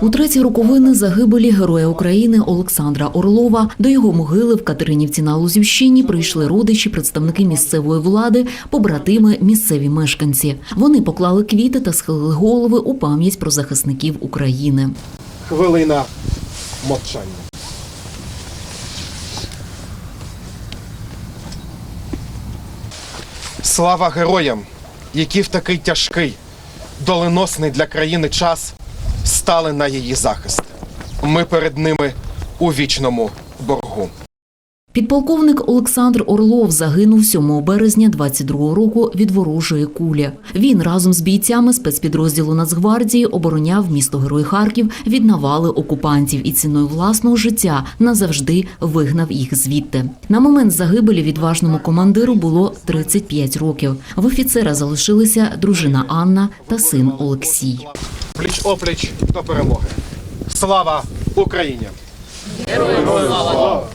У треті роковини загибелі героя України Олександра Орлова до його могили в Катеринівці на Лузівщині прийшли родичі, представники місцевої влади, побратими, місцеві мешканці. Вони поклали квіти та схилили голови у пам'ять про захисників України. Хвилина мовчання. Слава героям, які в такий тяжкий, доленосний для країни час стали на її захист. Ми перед ними у вічному боргу. Підполковник Олександр Орлов загинув 7 березня 22 року від ворожої кулі. Він разом з бійцями спецпідрозділу Нацгвардії обороняв місто Герой Харків від навали окупантів і ціною власного життя назавжди вигнав їх звідти. На момент загибелі відважному командиру було 35 років. В офіцера залишилися дружина Анна та син Олексій. Пліч опліч до перемоги. Слава Україні! Героям слава!